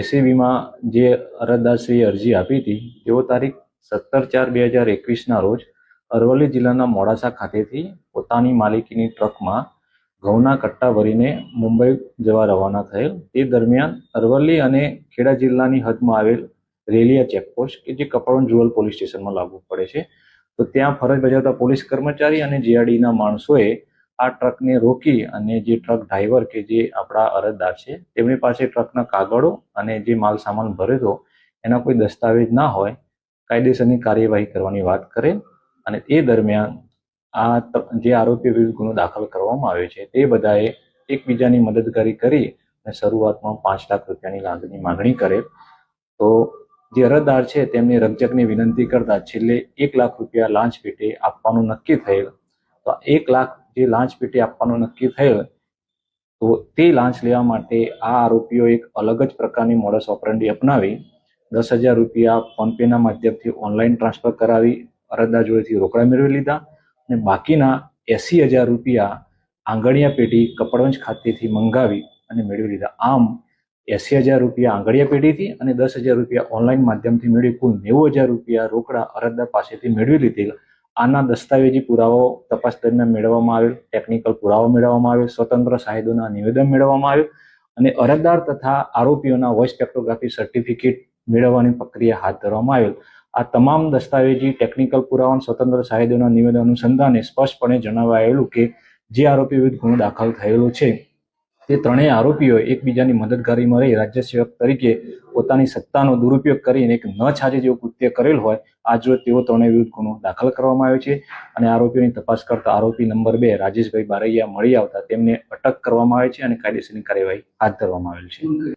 એસીબીમાં જે અરજદારશ્રીએ અરજી આપી હતી, તેઓ તારીખ સત્તર ચાર બે હજાર એકવીસના રોજ અરવલ્લી જિલ્લાના મોડાસા ખાતેથી પોતાની માલિકીની ટ્રકમાં ઘઉંના કટ્ટા ભરીને મુંબઈ જવા રવાના થયેલ. તે દરમિયાન અરવલ્લી અને ખેડા જિલ્લાની હદમાં આવેલ રેલિયા ચેકપોસ્ટ કે જે કપડવંજ જુઅલ પોલીસ સ્ટેશનમાં લાગુ પડે છે. તો ત્યાં ફરજ બજાવતા પોલીસ કર્મચારી અને જીઆરડીના માણસોએ આ ટ્રકને રોકી અને જે ટ્રક ડ્રાઈવર કે જે આપણા અરજદાર છે, તેમની પાસે ટ્રકના કાગળો અને જે માલ સામાન ભરેલો એના કોઈ દસ્તાવેજ ના હોય, કાયદેસરની કાર્યવાહી કરવાની વાત કરે અને એ દરમિયાન આ જે આરોપી વિરુદ્ધ ગુનો દાખલ કરવામાં આવ્યો છે, તે બધાએ એકબીજાની મદદગારી કરી અને શરૂઆતમાં પાંચ લાખ રૂપિયાની લાંચની માંગણી કરે. તો જે અરજદાર છે, તેમની રકજકની વિનંતી કરતા છેલ્લે એક લાખ રૂપિયા લાંચ પેટે આપવાનું નક્કી થયેલ તો એક લાખ જે લાંચ પેટે આપવાનું નક્કી થયેલ, તો તે લાંચ લેવા માટે આ આરોપીઓ એક અલગ જ પ્રકારની મોડસ ઓપરેન્ડી અપનાવી, દસ હજાર રૂપિયા ફોનપેના માધ્યમથી ઓનલાઈન ટ્રાન્સફર કરાવી, અરજદાર જોડેથી રોકડા મેળવી લીધા અને બાકીના એસી હજાર રૂપિયા આંગણિયા પેઢી કપડવંજ ખાતેથી મંગાવી અને મેળવી લીધા. આમ, એસી હજાર રૂપિયા આંગણિયા પેઢીથી અને દસ હજાર રૂપિયા ઓનલાઈન માધ્યમથી મેળવી કુલ નેવું હજાર રૂપિયા રોકડા અરજદાર પાસેથી મેળવી લીધેલ. આના દસ્તાવેજી પુરાવાઓ તપાસ દરમિયાન મેળવવામાં આવેલ ટેકનિકલ પુરાવો મેળવવામાં આવ્યો, સ્વતંત્ર સાહેદોના નિવેદન મેળવવામાં આવ્યું અને અરજદાર તથા આરોપીઓના વોઇસ સ્પેક્ટ્રોગ્રાફી સર્ટિફિકેટ મેળવવાની પ્રક્રિયા હાથ ધરવામાં આવેલ. આ તમામ દસ્તાવેજી ટેકનિકલ પુરાવા સ્વતંત્ર સાહેદોના નિવેદન અનુસંધાને સ્પષ્ટપણે જણાવાયેલું કે જે આરોપી વિરુદ્ધ ગુનો દાખલ થયેલો છે. તે ત્રણેય આરોપીઓ એકબીજાની મદદગારીમાં રહી. રાજ્ય સેવક તરીકે પોતાની સત્તાનો દુરુપયોગ કરીને એક ન છાજે જેવું કૃત્ય કરેલ હોય આજરોજ તેઓ ત્રણેય વિરુદ્ધ ગુનો દાખલ કરવામાં આવ્યો છે અને આરોપીઓની તપાસ કરતા આરોપી નંબર બે રાજેશભાઈ બારૈયા મળી આવતા તેમને અટક કરવામાં આવે છે અને કાયદેસરની કાર્યવાહી હાથ ધરવામાં આવેલ છે.